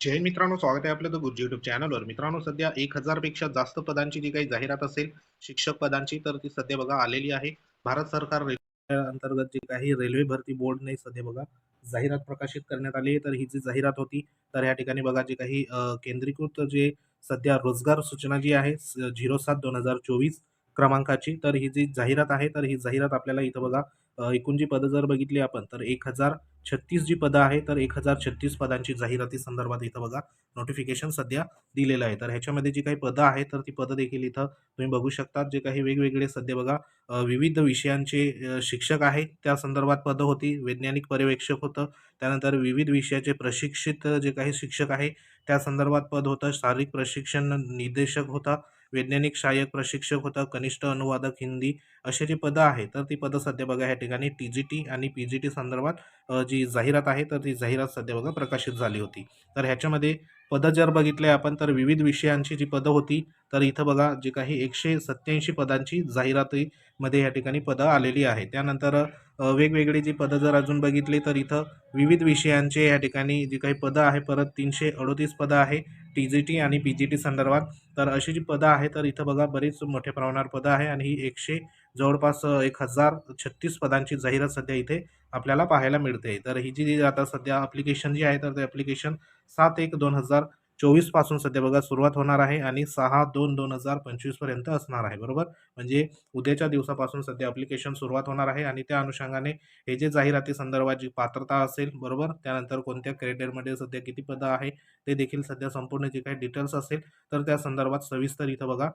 जय मित्रांनो स्वागत आहे आपलं द गुरुजी युट्यूब चॅनलवर मित्रांनो सध्या एक हजारपेक्षा जास्त पदांची जी काही जाहिरात असेल शिक्षक पदांची तर ती सध्या बघा आलेली आहे. भारत सरकार रेल्वे अंतर्गत जी काही रेल्वे भरती बोर्डने सध्या बघा जाहिरात प्रकाशित करण्यात आली तर ही जी जाहिरात होती तर या ठिकाणी बघा जे काही केंद्रीकृत जे सध्या रोजगार सूचना जी आहे झिरो सात दोन हजार चोवीस क्रमांकाची तर ही जी जाहिरात आहे तर ही जाहिरात आपल्याला इथं बघा एकूण जी पदं जर बघितली आपण तर एक हजार छत्तीस जी पदं आहे तर एक हजार छत्तीस पदांची जाहिराती संदर्भात इथं बघा नोटिफिकेशन सध्या दिलेलं आहे. तर ह्याच्यामध्ये जी काही पदं आहेत तर ती पदं देखील इथं तुम्ही बघू शकता जे काही वेगवेगळे सध्या बघा विविध विषयांचे शिक्षक आहे त्या संदर्भात पदं होती वैज्ञानिक पर्यवेक्षक होतं त्यानंतर विविध विषयाचे प्रशिक्षित जे काही शिक्षक आहे त्या संदर्भात पद होतं शारीरिक प्रशिक्षण निर्देशक होता वैज्ञानिक सहाय्यक प्रशिक्षक होता कनिष्ठ अनुवादक हिंदी अशी जी पदं आहेत तर ती पदं सध्या बघा या ठिकाणी टी जी टी आणि पी जी टी संदर्भात जी जाहिरात आहे तर ती जाहिरात सध्या बघा प्रकाशित झाली होती. तर ह्याच्यामध्ये पदं जर बघितले आपण तर विविध विषयांची जी पदं होती तर इथं बघा जी काही एकशे सत्याऐंशी पदांची जाहिरातीमध्ये या ठिकाणी पदं आलेली आहे त्यानंतर वेगवेगळी जी पदं जर अजून बघितली तर इथं विविध विषयांचे या ठिकाणी जी काही पदं आहे परत तीनशे अडोतीस पदं आहे टी जी टी आणि पी जी टी संदर्भात. तर अशी जी पदं आहे तर इथं बघा बरीच मोठ्या प्रमाणावर पदं आहे आणि ही एकशे जवळपास एक हजार छत्तीस पदांची जाहिरात सध्या इथे आपल्याला पाहायला मिळते. तर ही जी आता सध्या अप्लिकेशन जी आहे तर ते अप्लिकेशन सात एक दोन हजार चोवीसपासून सध्या बघा सुरुवात होणार आहे आणि सहा दोन दोन हजार पंचवीसपर्यंत असणार आहे बरोबर? म्हणजे उद्याच्या दिवसापासून सध्या अप्लिकेशन सुरुवात होणार आहे आणि त्या अनुषंगाने हे जे जाहिराती संदर्भात जी पात्रता असेल बरोबर? त्यानंतर कोणत्या क्रेडिटमध्ये सध्या किती पदं आहे ते देखील सध्या संपूर्ण जे काही डिटेल्स असेल तर त्या संदर्भात सविस्तर इथं बघा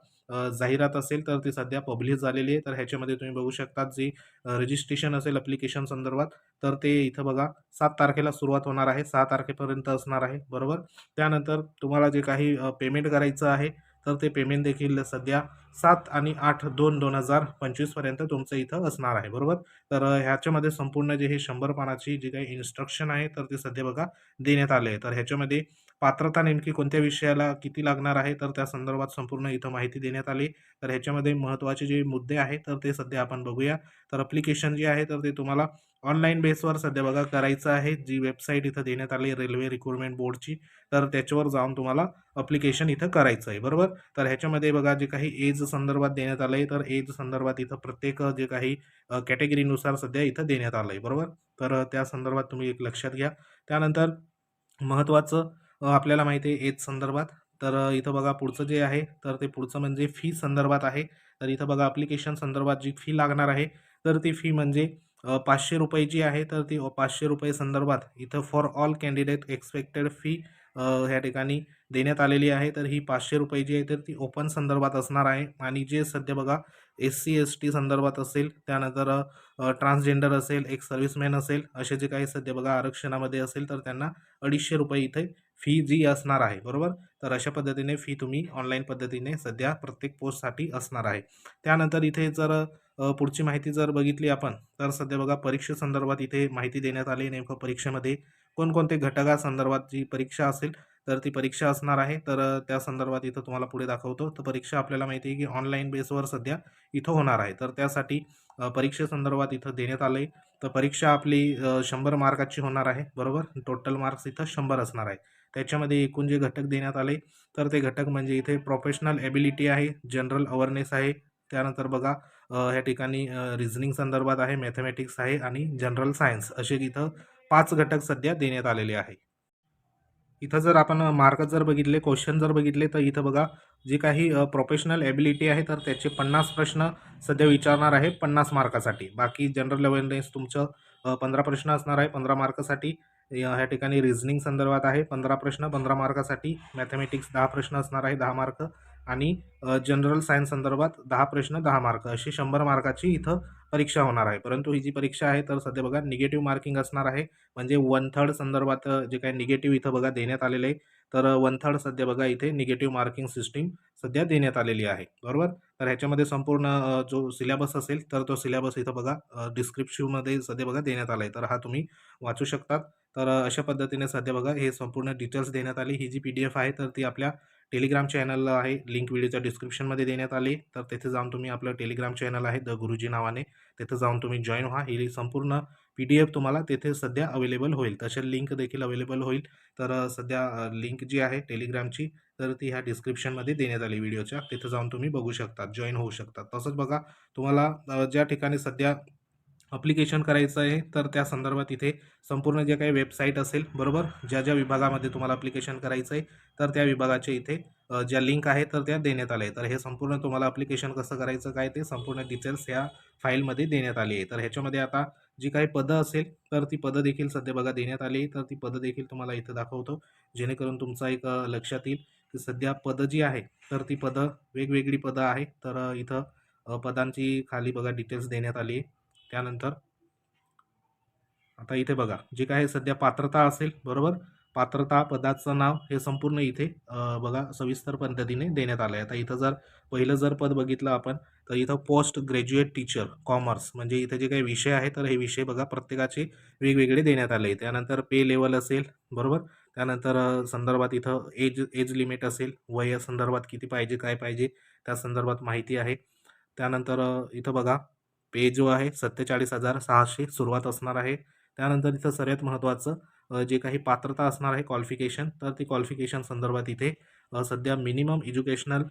जाहिरात असेल तर ती सध्या पब्लिश झालेली आहे. तर ह्याच्यामध्ये तुम्ही बघू शकता जी रजिस्ट्रेशन असेल अप्लिकेशन संदर्भात तर ते इथं बघा सात तारखेला सुरुवात होणार आहे सहा तारखेपर्यंत असणार आहे बरोबर? त्यानंतर तुम्हाला जे काही पेमेंट करायचं आहे तर ते पेमेंट देखील सध्या सात आणि आठ दोन दोन हजार पंचवीसपर्यंत तुमचं इथं असणार आहे बरोबर? तर ह्याच्यामध्ये संपूर्ण जे हे शंभर पानाची जी काही इन्स्ट्रक्शन आहे तर ते सध्या बघा देण्यात आले आहे. तर ह्याच्यामध्ये पात्रता नेमकी कोणत्या विषयाला किती लागणार आहे? तर त्या संदर्भात संपूर्ण इथं माहिती देण्यात आली. तर ह्याच्यामध्ये महत्त्वाचे जे मुद्दे आहेत तर ते सध्या आपण बघूया. तर अप्लिकेशन जे आहे तर ते तुम्हाला ऑनलाईन बेसवर सध्या बघा करायचं आहे. जी वेबसाईट इथं देण्यात आली रेल्वे रिक्रुटमेंट बोर्डची तर त्याच्यावर जाऊन तुम्हाला अप्लिकेशन इथं करायचं आहे. बरोबर? तर ह्याच्यामध्ये बघा जे काही एज संदर्भात देण्यात आलं आहे तर एज संदर्भात इथं प्रत्येक जे काही कॅटेगरीनुसार सध्या इथं देण्यात आलं आहे बरोबर? तर त्या संदर्भात तुम्ही एक लक्षात घ्या. त्यानंतर महत्त्वाचं आपल्याला माहिती आहे एज संदर्भात. तर इथं बघा पुढचं जे आहे तर ते पुढचं म्हणजे फी संदर्भात आहे. तर इथं बघा अप्लिकेशन संदर्भात जी फी लागणार आहे तर ती फी म्हणजे पाचशे रुपये जी आहे तर ती पाचशे रुपये संदर्भात इथं for all candidate expected fee ह्या ठिकाणी देण्यात आलेली आहे. तर ही पाचशे रुपये जी आहे तर ती ओपन संदर्भात असणार आहे. आणि जे सध्या बघा एस सी एस टी संदर्भात असेल त्यानंतर ट्रान्सजेंडर असेल एक सर्व्हिसमॅन असेल असे जे काही सध्या बघा आरक्षणामध्ये असेल तर त्यांना अडीचशे रुपये इथे फी जी असणार आहे बरोबर? तर अशा पद्धतीने फी तुम्ही ऑनलाईन पद्धतीने सध्या प्रत्येक पोस्टसाठी असणार आहे. त्यानंतर इथे जर पुढची माहिती जर बघितली आपण तर सध्या बघा परीक्षेसंदर्भात इथे माहिती देण्यात आली नेमकं परीक्षेमध्ये कोणकोणते घटकासंदर्भात जी परीक्षा असेल तर ती परीक्षा असणार आहे. तर त्या संदर्भात इथं तुम्हाला पुढे दाखवतो. तर परीक्षा आपल्याला माहिती आहे की ऑनलाईन बेसवर सध्या इथं होणार आहे. तर त्यासाठी परीक्षेसंदर्भात इथं देण्यात आलं आहे तर परीक्षा आपली शंभर मार्काची होणार आहे. बरोबर? टोटल मार्क्स इथं शंभर असणार आहे. त्याच्यामध्ये एकूण जे घटक देण्यात आले तर ते घटक म्हणजे इथे प्रोफेशनल ॲबिलिटी आहे जनरल अवेअरनेस आहे. त्यानंतर बघा ह्या ठिकाणी रिझनिंग संदर्भात आहे मॅथमॅटिक्स आहे आणि जनरल सायन्स असे इथं पाच घटक सध्या देण्यात आलेले आहे. इथं जर आपण मार्क जर बघितले क्वेश्चन जर बघितले तर इथं बघा जे काही प्रोफेशनल ॲबिलिटी आहे तर त्याचे पन्नास प्रश्न सध्या विचारणार आहे पन्नास मार्कासाठी. बाकी जनरल अवेअरनेस तुमचं पंधरा प्रश्न असणार आहे पंधरा मार्कासाठी. ह्या ठिकाणी रिझनिंग संदर्भात आहे पंधरा प्रश्न पंधरा मार्कासाठी. मॅथमॅटिक्स दहा प्रश्न असणार आहे दहा मार्क. आणि जनरल सायन्स संदर्भात दहा प्रश्न दहा मार्क. अशी शंभर मार्काची इथं परीक्षा होणार आहे. परंतु ही जी परीक्षा आहे तर सध्या बघा निगेटिव्ह मार्किंग असणार आहे. म्हणजे वन थर्ड संदर्भात जे काही निगेटिव्ह इथं बघा देण्यात आलेलं आहे तर वन थर्ड सध्या बघा इथे निगेटिव्ह मार्किंग सिस्टीम सध्या देण्यात आलेली आहे. बरोबर? तर ह्याच्यामध्ये संपूर्ण जो सिलेबस असेल तर तो सिलेबस इथं बघा डिस्क्रिप्शनमध्ये सध्या बघा देण्यात आला आहे तर हा तुम्ही वाचू शकतात. तर अशा पद्धतीने सध्या बघा हे संपूर्ण डिटेल्स देण्यात आली. ही जी पी डी एफ आहे तर ती आपल्या टेलिग्राम चॅनलला आहे. लिंक व्हिडिओच्या डिस्क्रिप्शनमध्ये देण्यात आली. तर तिथे जाऊन तुम्ही आपलं टेलिग्राम चॅनल आहे द गुरुजी नावाने. तिथं जाऊन तुम्ही जॉईन व्हा. ही संपूर्ण पी डी एफ तुम्हाला तेथे सध्या अवेलेबल होईल. तसे लिंक देखील अवेलेबल होईल. तर सध्या लिंक जी आहे टेलिग्रामची तर ती ह्या डिस्क्रिप्शनमध्ये देण्यात आली व्हिडिओच्या तिथे जाऊन तुम्ही बघू शकता जॉईन होऊ शकता. तसंच बघा तुम्हाला ज्या ठिकाणी सध्या अप्लिकेशन करायचं आहे तर त्या संदर्भात इथे संपूर्ण जे काही वेबसाईट असेल बरोबर? ज्या ज्या विभागामध्ये तुम्हाला अप्लिकेशन करायचं आहे तर त्या विभागाचे इथे ज्या लिंक आहे तर त्या देण्यात आल्या आहे तर हे संपूर्ण तुम्हाला अप्लिकेशन कसं करायचं काय ते संपूर्ण डिटेल्स ह्या फाईलमध्ये देण्यात आली आहे. तर ह्याच्यामध्ये आता जी काही पदं असेल तर ती पदं देखील सध्या बघा देण्यात आली आहे. तर ती पदं देखील तुम्हाला इथं दाखवतो. जेणेकरून तुमचा एक लक्षात येईल की सध्या पदं जी आहे तर ती पदं वेगवेगळी पदं आहे तर इथं पदांची खाली बघा डिटेल्स देण्यात आली आहे. त्यानंतर आता इथे बघा जे काय सध्या पात्रता असेल बरोबर? पात्रता पदाचं नाव हे संपूर्ण इथे बघा सविस्तर पद्धतीने देण्यात आलं आहे आता इथं जर पहिलं जर पद बघितलं आपण तर इथं पोस्ट ग्रॅज्युएट टीचर कॉमर्स म्हणजे इथे जे काही विषय आहे तर हे विषय बघा प्रत्येकाचे वेगवेगळे देण्यात आले. त्यानंतर पे लेवल असेल बरोबर? त्यानंतर संदर्भात इथं एज एज लिमिट असेल वय संदर्भात किती पाहिजे काय पाहिजे त्या संदर्भात माहिती आहे. त्यानंतर इथं बघा पे जो आहे सत्तेचाळीस हजार सहाशे सुरुवात असणार आहे. त्यानंतर इथं सर्वात महत्त्वाचं जे काही पात्रता असणार आहे क्वालिफिकेशन तर ती क्वालिफिकेशन संदर्भात इथे सध्या मिनिमम एज्युकेशनल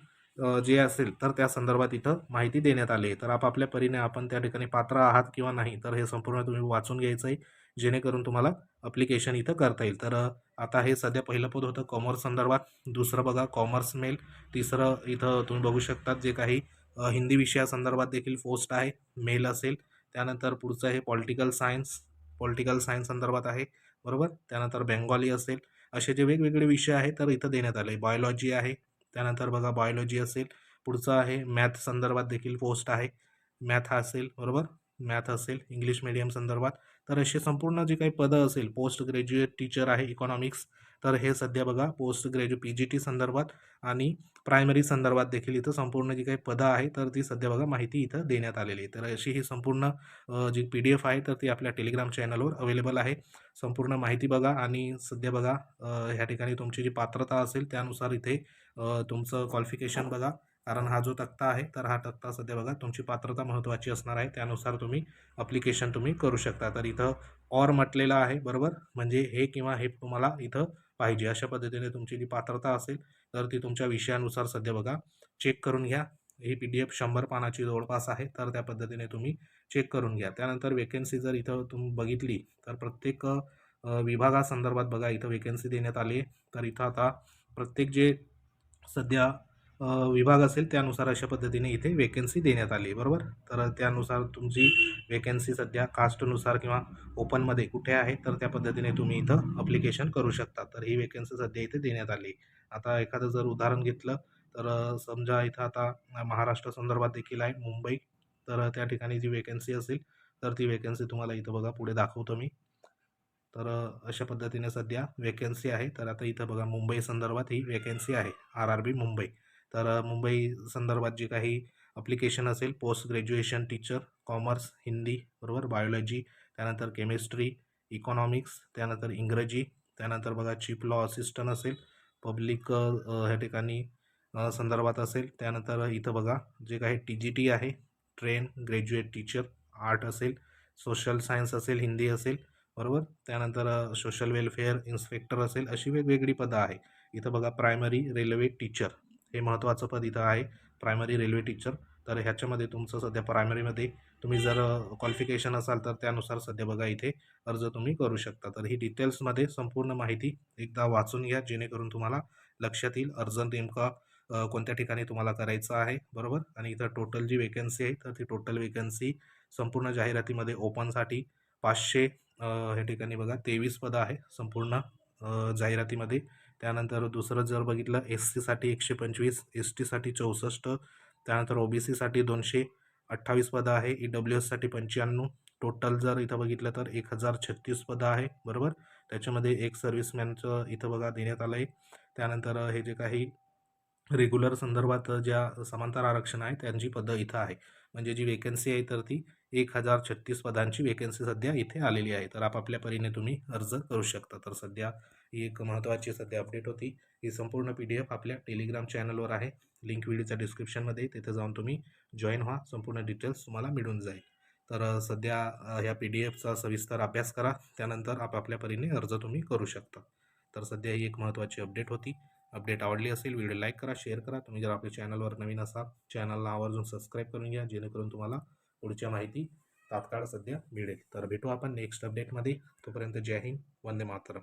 जे असेल तर त्या संदर्भात इथं माहिती देण्यात आली आहे. तर आपापल्या परीने आपण त्या ठिकाणी पात्र आहात किंवा नाही तर हे संपूर्ण तुम्ही वाचून घ्यायचं आहे जेणेकरून तुम्हाला अप्लिकेशन इथं करता येईल. तर आता हे सध्या पहिलं पद होतं कॉमर्स संदर्भात. दुसरं बघा कॉमर्स मेल तिसरं इथं तुम्ही बघू शकतात जे काही हिंदी विषयासंदर्भात देखील पोस्ट आहे मेल असेल. त्यानंतर पुढचं आहे पॉलिटिकल सायन्स पॉलिटिकल सायन्स संदर्भात आहे बरोबर? त्यानंतर बेंगॉली असेल. असे जे वेगवेगळे विषय आहेत तर इथं देण्यात आले. बायोलॉजी आहे त्यानंतर बघा बायोलॉजी असेल. पुढचं आहे मॅथ संदर्भात देखील पोस्ट आहे. मॅथ असेल बरोबर? मॅथ असेल इंग्लिश मिडियम संदर्भात. तर असे संपूर्ण जे काही पदं असेल पोस्ट ग्रॅज्युएट टीचर आहे इकॉनॉमिक्स तर हे सध्या बघा post graduate P G T संदर्भात आणि प्रायमरी संदर्भात देखील इथं संपूर्ण जी काही पदं आहे तर ती सध्या बघा माहिती इथं देण्यात आलेली आहे. तर अशी ही संपूर्ण जी पी डी एफ आहे तर ती आपल्या टेलिग्राम चॅनलवर अवेलेबल आहे. संपूर्ण माहिती बघा आणि सध्या बघा ह्या ठिकाणी तुमची जी पात्रता असेल त्यानुसार इथे तुमचं क्वालिफिकेशन बघा. कारण हा जो तक्ता आहे तर हा तक्ता सध्या बघा तुमची पात्रता महत्त्वाची असणार आहे. त्यानुसार तुम्ही अप्लिकेशन तुम्ही करू शकता. तर इथं ऑर म्हटलेलं आहे बरोबर? म्हणजे हे किंवा हे तुम्हाला इथं पाहिजे. अशा पद्धतीने तुमची जी पात्रता असेल तर ती तुमच्या विषयानुसार सध्या बघा चेक करून घ्या. ही पी डी एफ शंभर पानाची जवळपास आहे तर त्या पद्धतीने तुम्ही चेक करून घ्या. त्यानंतर वेकेन्सी जर इथं तुम्ही बघितली तर प्रत्येक विभागासंदर्भात बघा इथं वेकेन्सी देण्यात आली तर इथं आता प्रत्येक जे सध्या विभाग असेल त्यानुसार अशा पद्धतीने इथे वेकेन्सी देण्यात आली आहे बरोबर? तर त्यानुसार तुमची वेकेन्सी सध्या कास्टनुसार किंवा ओपनमध्ये कुठे आहे तर त्या पद्धतीने तुम्ही इथं अप्लिकेशन करू शकता. तर ही वेकेन्सी सध्या इथे देण्यात आली आता एखादं जर उदाहरण घेतलं तर समजा इथं आता महाराष्ट्र संदर्भात देखील आहे मुंबई तर त्या ठिकाणी जी वेकेन्सी असेल तर ती वेकेन्सी तुम्हाला इथं बघा पुढे दाखवतो मी. तर अशा पद्धतीने सध्या वेकेन्सी आहे. तर आता इथं बघा मुंबई संदर्भात ही वेकेन्सी आहे आर आर बी मुंबई. तर मुंबई संदर्भात जे काही अप्लिकेशन असेल post graduation teacher commerce Hindi बरोबर? बायोलॉजी त्यानंतर केमिस्ट्री इकॉनॉमिक्स त्यानंतर इंग्रजी त्यानंतर बघा चीफ लॉ असिस्टंट असेल पब्लिक ह्या ठिकाणी संदर्भात असेल. त्यानंतर इथं बघा जे काही टी जी टी आहे ट्रेन ग्रॅज्युएट टीचर आर्ट असेल सोशल सायन्स असेल हिंदी असेल बरोबर? त्यानंतर सोशल वेलफेअर इन्स्पेक्टर असेल अशी वेगवेगळी पदं आहे. इथं बघा प्रायमरी रेल्वे टीचर हे महत्त्वाचं पद इथं आहे प्रायमरी रेल्वे टीचर तर ह्याच्यामध्ये तुमचं सध्या प्रायमरीमध्ये तुम्ही जर क्वालिफिकेशन असाल तर त्यानुसार सध्या बघा इथे अर्ज तुम्ही करू शकता. तर ही डिटेल्समध्ये संपूर्ण माहिती एकदा वाचून घ्या जेणेकरून तुम्हाला लक्षात येईल अर्ज नेमका कोणत्या ठिकाणी तुम्हाला करायचं आहे बरोबर? आणि इथं टोटल जी वेकन्सी आहे तर ती टोटल वेकन्सी संपूर्ण जाहिरातीमध्ये ओपनसाठी पाचशे ह्या ठिकाणी बघा तेवीस पदं आहे संपूर्ण जाहिरातीमध्ये. त्यानंतर दुसरं जर बघितलं एस सीसाठी एकशे पंचवीस एस टीसाठी चौसष्ट त्यानंतर ओ बी सीसाठी दोनशे अठ्ठावीस पदं आहे ई डब्ल्यू एससाठी पंच्याण्णव. टोटल जर इथं बघितलं तर एक हजार छत्तीस पदं आहे बरोबर? त्याच्यामध्ये एक सर्व्हिसमॅनचं इथं बघा देण्यात आलं आहे त्यानंतर हे जे काही रेग्युलर संदर्भात ज्या समांतर आरक्षण आहे त्यांची पदं इथं आहे. म्हणजे जी वेकन्सी आहे तर ती एक हजार छत्तीस पदांची वेकन्सी सध्या इथे आलेली आहे. तर आपापल्या परीने तुम्ही अर्ज करू शकता. तर सध्या ही एक महत्त्वाची सध्या अपडेट होती. ही संपूर्ण पी डी एफ आपल्या टेलिग्राम चॅनलवर आहे. लिंक व्हिडिओच्या डिस्क्रिप्शनमध्ये तिथे जाऊन तुम्ही जॉईन व्हा. संपूर्ण डिटेल्स तुम्हाला मिळून जाईल. तर सध्या ह्या पी डी एफचा सविस्तर अभ्यास करा. त्यानंतर आपापल्या परीने अर्ज तुम्ही करू शकता. तर सध्या ही एक महत्त्वाची अपडेट होती. अपडेट आवडली असेल व्हिडिओ लाईक करा शेअर करा. तुम्ही जर आपल्या चॅनलवर नवीन असाल चॅनलला आवर्जून सबस्क्राईब करून घ्या. जेणेकरून तुम्हाला पुढच्या माहिती तात्काळ सध्या मिळेल. तर भेटू आपण नेक्स्ट अपडेटमध्ये तोपर्यंत जय हिंद. वंदे मातरम.